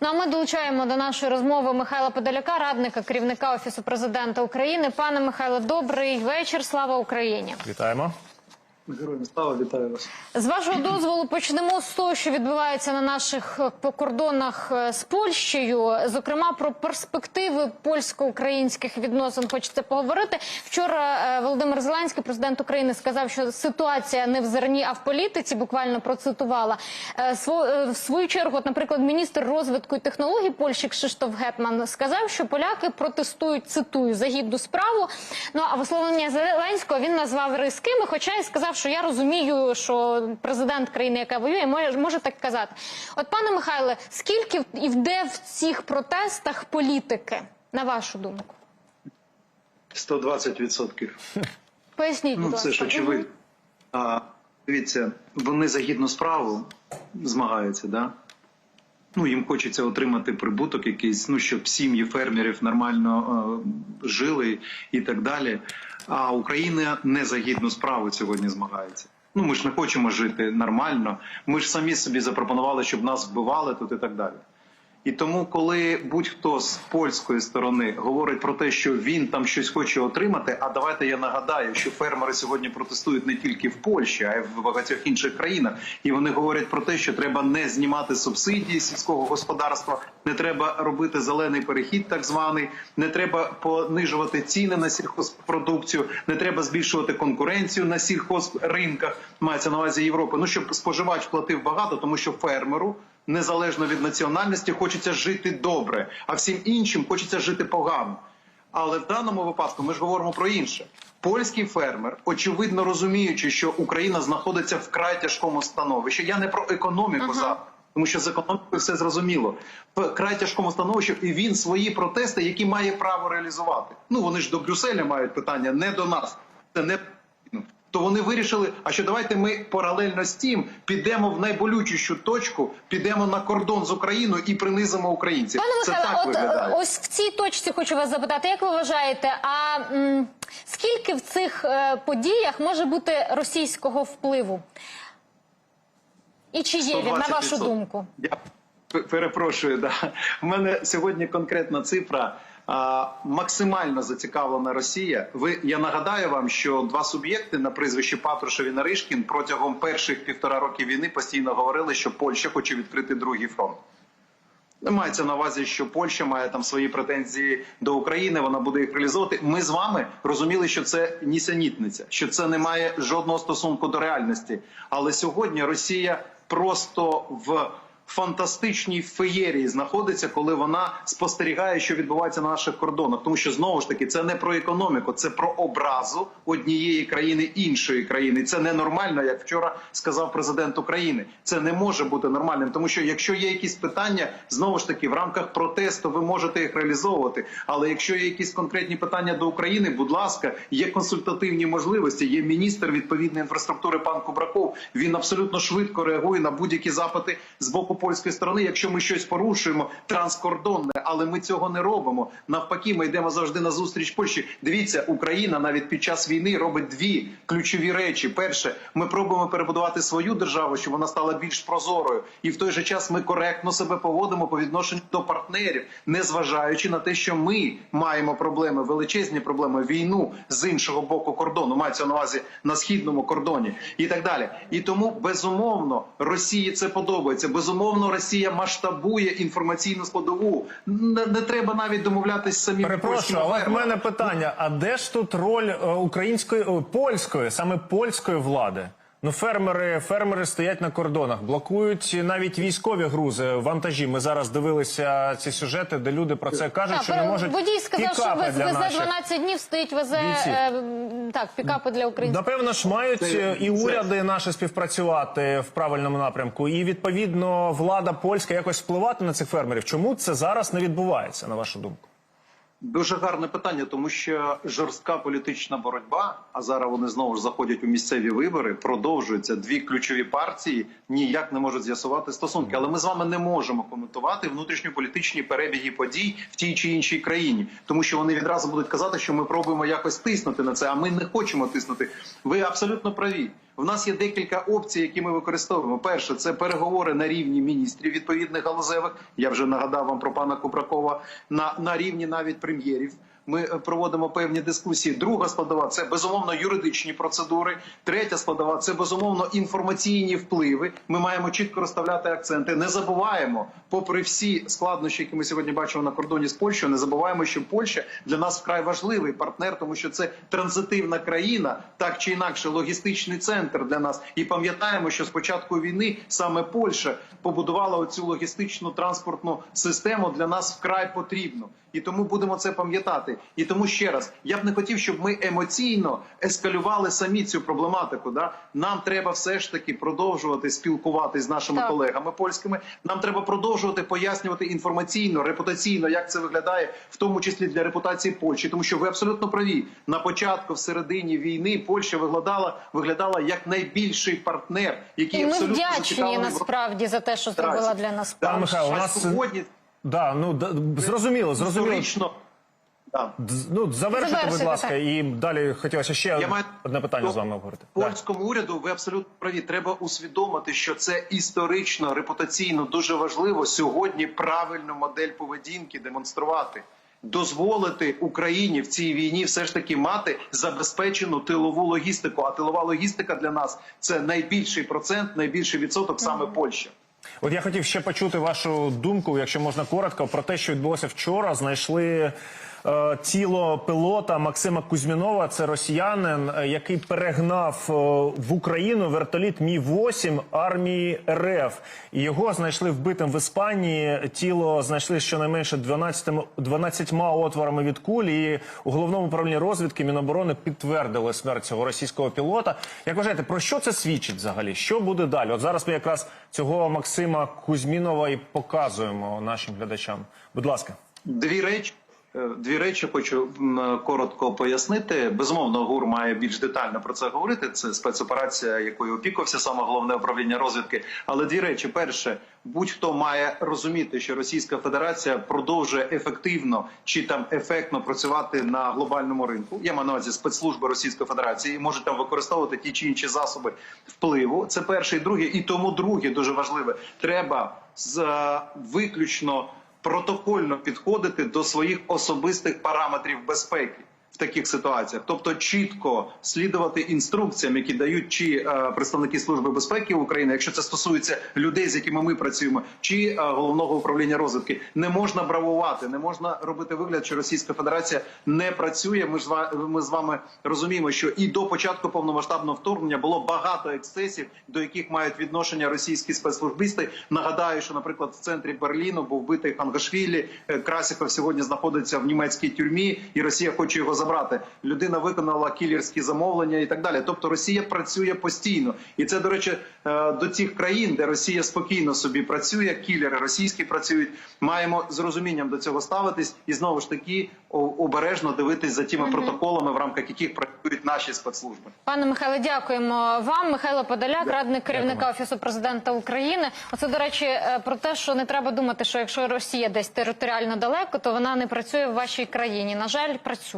Ну а ми долучаємо до нашої розмови Михайла Подоляка, радника керівника офісу президента України. Пане Михайло, добрий вечір. Слава Україні. Вітаємо. Героям слава, вітаю вас. З вашого дозволу почнемо з того, що відбувається на наших е, кордонах е, з Польщею. Зокрема, про перспективи польсько-українських відносин хочеться поговорити. Вчора е, Володимир Зеленський, президент України, сказав, що ситуація не в зерні, а в політиці. Буквально процитувала в свою чергу. От, наприклад, міністр розвитку і технологій Польщі Кшиштоф Гетман сказав, що поляки протестують. Цитую за гідну справу. Ну а висловлення Зеленського він назвав різкими, хоча й сказав, що я розумію, що президент країни, яка воює, може, може так казати. От, пане Михайле, скільки і де в цих протестах політики, на вашу думку? 120%. Поясніть, будь Ну, це ж очевидно. А, дивіться, вони за гідну справу змагаються, да? Ну, їм хочеться отримати прибуток якийсь, ну, щоб сім'ї фермерів нормально е, жили і так далі. А Україна не за гідну справу сьогодні змагається. Ну, ми ж не хочемо жити нормально. Ми ж самі собі запропонували, щоб нас вбивали тут і так далі. І тому, коли будь-хто з польської сторони говорить про те, що він там щось хоче отримати, а давайте я нагадаю, що фермери сьогодні протестують не тільки в Польщі, а й в багатьох інших країнах. І вони говорять про те, що треба не знімати субсидії сільського господарства, не треба робити зелений перехід, так званий, не треба понижувати ціни на сільхозпродукцію, не треба збільшувати конкуренцію на сільхозринках. Мається на увазі Європи. Ну щоб споживач платив багато, тому що фермеру незалежно від національності, хочеться жити добре, а всім іншим хочеться жити погано. Але в даному випадку ми ж говоримо про інше. Польський фермер, очевидно розуміючи, що Україна знаходиться в край тяжкому становищі. Я не про економіку зараз, тому що з економікою все зрозуміло. В край тяжкому становищі, і він свої протести, які має право реалізувати. Ну вони ж до Брюсселя мають питання, не до нас. Це не то вони вирішили, а що давайте ми паралельно з тим підемо в найболючішу точку, підемо на кордон з Україною і принизимо українців. Пане Це так от е, виглядає. ось в цій точці хочу вас запитати, як ви вважаєте, а м, скільки в цих е, подіях може бути російського впливу? І чи є він, на вашу 120%. думку? Я перепрошую, да. У мене сьогодні конкретна цифра. Максимально зацікавлена Росія. Ви я нагадаю вам, що два суб'єкти на прізвищі Патрушев Наришкін протягом перших півтора роки війни постійно говорили, що Польща хоче відкрити другий фронт. Не Мається на увазі, що Польща має там свої претензії до України, вона буде їх реалізовувати. Ми з вами розуміли, що це нісенітниця, що це не має жодного стосунку до реальності. Але сьогодні Росія просто в фантастичній феєрії знаходиться, коли вона спостерігає, що відбувається на наших кордонах. Тому що знову ж таки це не про економіку, це про образу однієї країни іншої країни. Це ненормально, як вчора сказав президент України. Це не може бути нормальним, тому що якщо є якісь питання, знову ж таки в рамках протесту ви можете їх реалізовувати. Але якщо є якісь конкретні питання до України, будь ласка, є консультативні можливості. Є міністр відповідної інфраструктури пан Кубраков. Він абсолютно швидко реагує на будь-які запити з боку польської сторони. Якщо ми щось порушуємо транскордонне, але ми цього не робимо. Навпаки, ми йдемо завжди на зустріч Польщі. Дивіться, Україна навіть під час війни робить дві ключові речі: перше, ми пробуємо перебудувати свою державу, щоб вона стала більш прозорою, і в той же час ми коректно себе поводимо по відношенню до партнерів, не зважаючи на те, що ми маємо проблеми, величезні проблеми, війну з іншого боку кордону, мається на увазі на східному кордоні і так далі. І тому безумовно Росії це подобається. Безумовно, Росія масштабує інформаційну складову. Не, не треба навіть домовлятись самі Перепрошую, але в мене питання: а де ж тут роль е, української польської, саме польської влади? Ну, фермери, фермери стоять на кордонах, блокують навіть військові грузи, вантажі. Ми зараз дивилися ці сюжети, де люди про це кажуть, Так, що не можуть водій сказав, що вез- для везе наших. 12 днів, стоїть везе е, так, пікапи для українців. Напевно ж мають Це- і це- уряди наші співпрацювати в правильному напрямку, і відповідно влада польська якось впливати на цих фермерів. Чому це зараз не відбувається, на вашу думку? Дуже гарне питання, тому що жорстка політична боротьба, а зараз вони знову ж заходять у місцеві вибори, продовжується. Дві ключові партії ніяк не можуть з'ясувати стосунки. Але ми з вами не можемо коментувати внутрішньополітичні перебіги подій в тій чи іншій країні, тому що вони відразу будуть казати, що ми пробуємо якось тиснути на це. А ми не хочемо тиснути. Ви абсолютно праві. В нас є декілька опцій, які ми використовуємо. Перше, це переговори на рівні міністрів відповідних галузевих. Я вже нагадав вам про пана Кубракова на, на рівні навіть прем'єрів. Ми е, проводимо певні дискусії. Друга складова це безумовно юридичні процедури. Третя складова це безумовно інформаційні впливи. Ми маємо чітко розставляти акценти. Не забуваємо, попри всі складнощі, які ми сьогодні бачимо на кордоні з Польщею, не забуваємо, що Польща для нас вкрай важливий партнер, тому що це транзитивна країна, так чи інакше, логістичний центр для нас. І пам'ятаємо, що з початку війни саме Польща побудувала оцю логістичну транспортну систему для нас вкрай потрібно. І тому будемо це пам'ятати. І тому ще раз я б не хотів, щоб ми емоційно ескалювали самі цю проблематику. Да? Нам треба все ж таки продовжувати спілкуватися з нашими Так. колегами польськими. Нам треба продовжувати пояснювати інформаційно, репутаційно, як це виглядає, в тому числі для репутації Польщі, тому що ви абсолютно праві. На початку, в середині війни, Польща виглядала виглядала як найбільший партнер, який І ми абсолютно вдячні насправді за те, що зробила для нас Да, Михайло, у нас- сьогодні Да, ну да, зрозуміло, зрозуміло. історично. Да. Ну, завершите, будь ласка, так. і далі хотілося ще Я маю- одне питання з вами обговорити. Да. Польському уряду ви абсолютно праві. Треба усвідомити, що це історично, репутаційно дуже важливо сьогодні правильну модель поведінки демонструвати. Дозволити Україні в цій війні все ж таки мати забезпечену тилову логістику. А тилова логістика для нас це найбільший процент, найбільший відсоток саме Польща. От я хотів ще почути вашу думку, якщо можна коротко, про те, що відбулося вчора. Знайшли тіло пілота Максима Кузьмінова. Це росіянин, е, який перегнав е, в Україну вертоліт Мі 8 армії РФ. Його знайшли вбитим в Іспанії. Тіло знайшли щонайменше 12, 12 отворами від кулі. І у головному управлінні розвідки Міноборони підтвердили смерть цього російського пілота. Як вважаєте, про що це свідчить взагалі? Що буде далі? От зараз ми якраз цього Максима Кузьмінова і показуємо нашим глядачам. Будь ласка. Дві речі. Е, Дві речі хочу коротко пояснити. Безумовно, ГУР має більш детально про це говорити. Це спецоперація, якою опікувався саме головне управління розвідки. Але дві речі: перше, будь-хто має розуміти, що Російська Федерація продовжує ефективно чи там ефектно працювати на глобальному ринку. Я маю на увазі спецслужби Російської Федерації і можуть там використовувати ті чи інші засоби впливу. Це перше і друге. І тому друге дуже важливе. Треба з е, виключно протокольно підходити до своїх особистих параметрів безпеки таких ситуаціях, тобто чітко слідувати інструкціям, які дають чи е, представники служби безпеки України, якщо це стосується людей, з якими ми працюємо, чи е, головного управління розвідки, не можна бравувати, не можна робити вигляд, що Російська Федерація не працює. Ми ж ми з вами розуміємо, що і до початку повномасштабного вторгнення було багато ексцесів, до яких мають відношення російські спецслужбисти. Нагадаю, що, наприклад, в центрі Берліну був битий Хангашвілі. Е, Красіков сьогодні знаходиться в німецькій тюрмі, і Росія хоче його забрати. Людина виконала кілерські замовлення і так далі. Тобто Росія працює постійно, і це до речі е, до тих країн, де Росія спокійно собі працює. Кілери російські працюють. Маємо з розумінням до цього ставитись і знову ж таки обережно дивитись за тими протоколами, в рамках яких працюють наші спецслужби. Пане Михайле, дякуємо вам. Михайло Подоляк, радник керівника офісу президента України. Оце до речі е, про те, що не треба думати, що якщо Росія десь територіально далеко, то вона не працює в вашій країні. На жаль, працює.